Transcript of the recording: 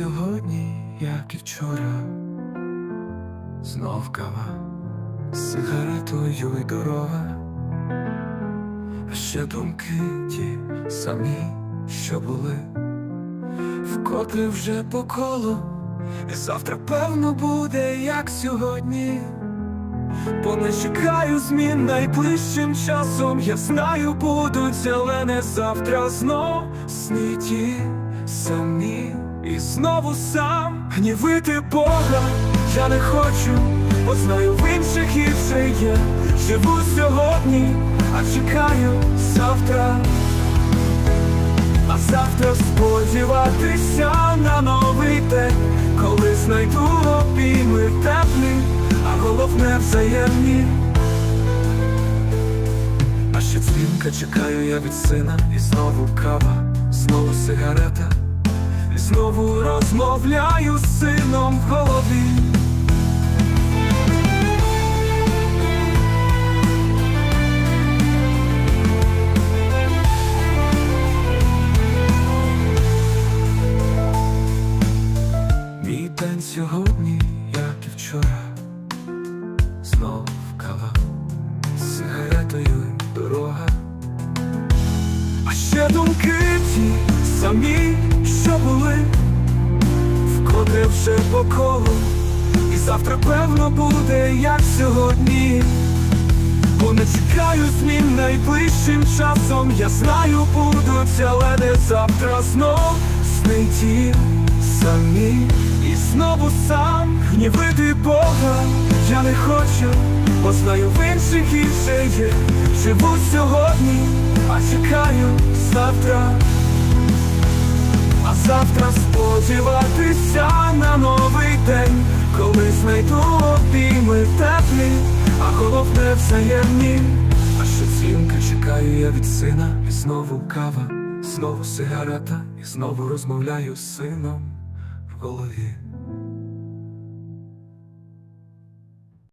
Сьогодні, як і вчора, знов кава з сигаретою і дорога, а ще думки ті самі, що були, вкотре вже по колу, і завтра, певно, буде, як сьогодні, бо не чекаю змін найближчим часом. Я знаю, будуть зелене завтра знов сніті самі і знову сам гнівити Бога я не хочу, бо знаю в інших гірше є. Живу сьогодні, а чекаю завтра. А завтра сподіватися на новий день, коли знайду обійми теплі, а головне взаємні. А ще дзвінка чекаю я від сина, і знову кава, знову сигарета, і знову розмовляю з сином в голові. Мій день сьогодні, вже по колу, і завтра певно буде, як сьогодні. Бо не чекаю змін найближчим часом, я знаю, будуть, але не завтра знов сни ті самі, і знову сам гнівити Бога я не хочу, бо знаю в інших гірше є. Живу сьогодні, а чекаю завтра. Завтра сподіватися на новий день, коли знайду обійми теплі, а головне взаємні. А що дзвінка чекаю я від сина, і знову кава, знову сигарета, і знову розмовляю з сином.